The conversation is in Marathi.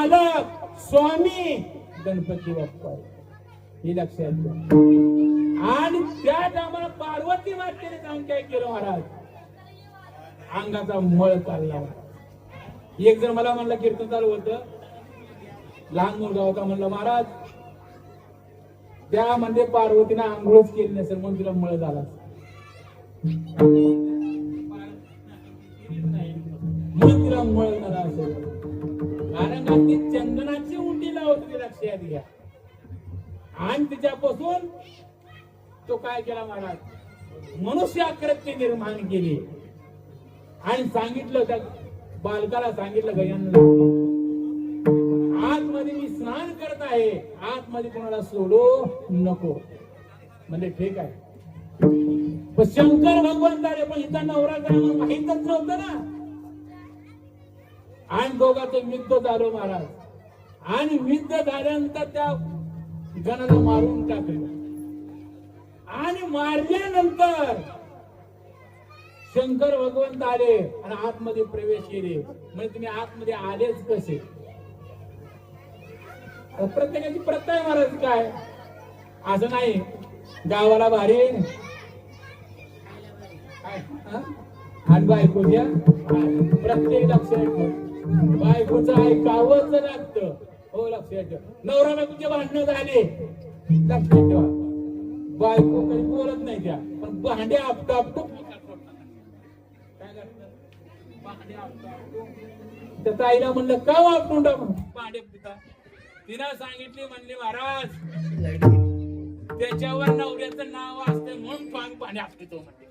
मालक स्वामी गणपती बाप्पा. हे लक्षात घ्या. आणि त्या टायमाला पार्वती मातेने जाऊन काय केलं महाराज? अंगाचा मळ काढला एक जण मला म्हणलं कीर्तन चालू होत. लहान मुलगा होता म्हणलं महाराज त्यामध्ये पार्वतीनं आंघोळच केली नसेल म्हणून तिला मळ झाला म्हणून तिला मळ झाला असेल. कारण ती चंदनाची उंडी लावत होती लक्षात घ्या. आणि तिच्यापासून तो काय केला महाराज? मनुष्य आकृती निर्माण केली. आणि सांगितलं त्या बालकाला सांगितलं गयांना आतमध्ये मी स्नान करत आहे. आतमध्ये कोणाला सोडू नको. म्हणजे ठीक आहे. पण शंकर भगवंत आले पण इथं नवरा करा माहितच नव्हतं ना. आणि दोघांचं युद्ध झालं महाराज. आणि युद्ध झाल्यानंतर त्या गणाला मारून टाकलं. आणि मारल्यानंतर शंकर भगवंत आले आणि आतमध्ये प्रवेश केले. म्हणजे तुम्ही आतमध्ये आलेच कसे? प्रत्येकाची प्रथा आहे महाराज काय? असं नाही. गावाला भारी काय, हा? ऐकूया प्रत्येक लक्षात बायकोचं ऐकावंच लागतं. हो लक्षात ठेव. नवरा बायकोचे भांडणं झाले. लक्षात ठेवा. बायको काही बोलत नाही त्या पण भांडे आपटो आपटो काय? भांडे. त्या ताईला म्हणलं का वापरून टाक? भांडे तिनं सांगितले म्हणले महाराज त्याच्यावर नवऱ्याचं नाव असते म्हणून पाणी पाणी आपटतो म्हणते